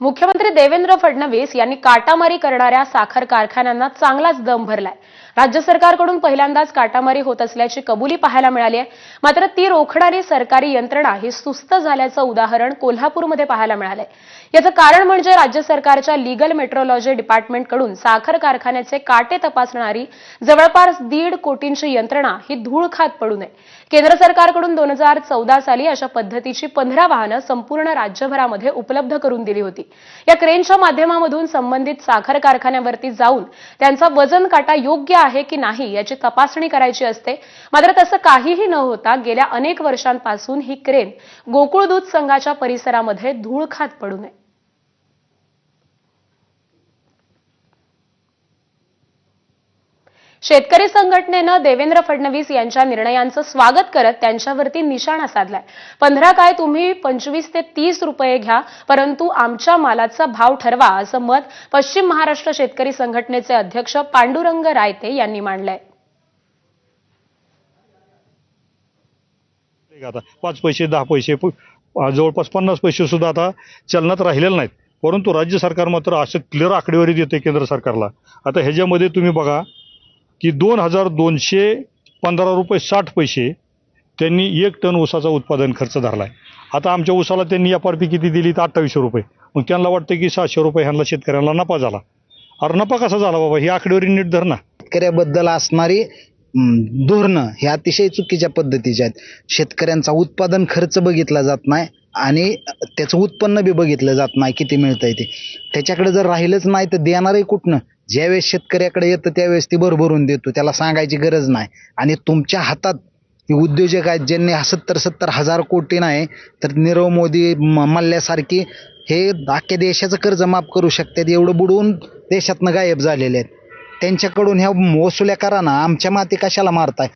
मुख्यमंत्री देवेंद्र फडणवीस यांनी काटामारी करणाऱ्या साखर कारखान्यांना चांगलाच दम भरलाय. राज्य सरकारकडून पहिल्यांदाच काटामारी होत असल्याची कबुली पाहायला मिळाली आहे. मात्र ती रोखणारी सरकारी यंत्रणा ही सुस्त झाल्याचं उदाहरण कोल्हापूरमध्ये पाहायला मिळालंय. याचं कारण म्हणजे राज्य सरकारच्या लिगल मेट्रोलॉजी डिपार्टमेंटकडून साखर कारखान्याचे काटे तपासणारी जवळपास दीड कोटींची यंत्रणा ही धूळ खात पडू नये. केंद्र सरकारकडून दोन हजार चौदा साली अशा पद्धतीची पंधरा वाहनं संपूर्ण राज्यभरामध्ये उपलब्ध करून दिली होती. या क्रेनच्या माध्यमामधून संबंधित साखर कारखान्यावरती जाऊन त्यांचा वजन काटा योग्य आहे की नाही याची तपासणी करायची असते. मात्र तसं काहीही न होता गेल्या अनेक वर्षांपासून ही क्रेन गोकुळ दूध संघाच्या परिसरामध्ये धूळ खात पडू नये. शेतकरी संघटनेनं देवेंद्र फडणवीस यांच्या निर्णयांचं स्वागत करत त्यांच्यावरती निशाणा साधलाय. पंधरा काय तुम्ही पंचवीस ते तीस रुपये घ्या परंतु आमच्या मालाचा भाव ठरवा असं मत पश्चिम महाराष्ट्र शेतकरी संघटनेचे अध्यक्ष पांडुरंग रायते यांनी मांडलंय. आता पाच पैसे दहा पैसे जवळपास पन्नास पैसे सुद्धा आता चलनात राहिलेले नाहीत. परंतु राज्य सरकार मात्र असं क्लिअर आकडेवारी देते केंद्र सरकारला. आता ह्याच्यामध्ये तुम्ही बघा की दोन हजार दोनशे पंधरा रुपये साठ पैसे त्यांनी एक टन ऊसाचा उत्पादन खर्च धरला आहे आता आमच्या ऊसाला त्यांनी एफ आर पी किती दिली? तर अठ्ठावीसशे रुपये. मग त्यांना वाटतं की सहाशे रुपये ह्यांना शेतकऱ्यांना नफा झाला. अरे नफा कसा झाला बाबा? ही आकडेवारी नीट धर ना. शेतकऱ्याबद्दल असणारी धोरणं हे अतिशय चुकीच्या पद्धतीचे आहेत. शेतकऱ्यांचा उत्पादन खर्च बघितला जात नाही आणि त्याचं उत्पन्न बी बघितलं जात नाही किती मिळतंय ते. त्याच्याकडे जर राहिलंच नाही तर देणारही कुठनं? ज्यावेळेस शेतकऱ्याकडे येतं त्यावेळेस ती भरभरून देतो. त्याला सांगायची गरज नाही. आणि तुमच्या हातात हे उद्योजक आहेत ज्यांनी सत्तर सत्तर हजार कोटी नाही तर नीरव मोदी म- मल्ल्यासारखी हे अख्ख्या देशाचं कर्ज माफ करू शकतात एवढं बुडवून देशातनं गायब झालेले आहेत. त्यांच्याकडून ह्या वसुल्या करा ना आमच्या माती कशाला मारताय?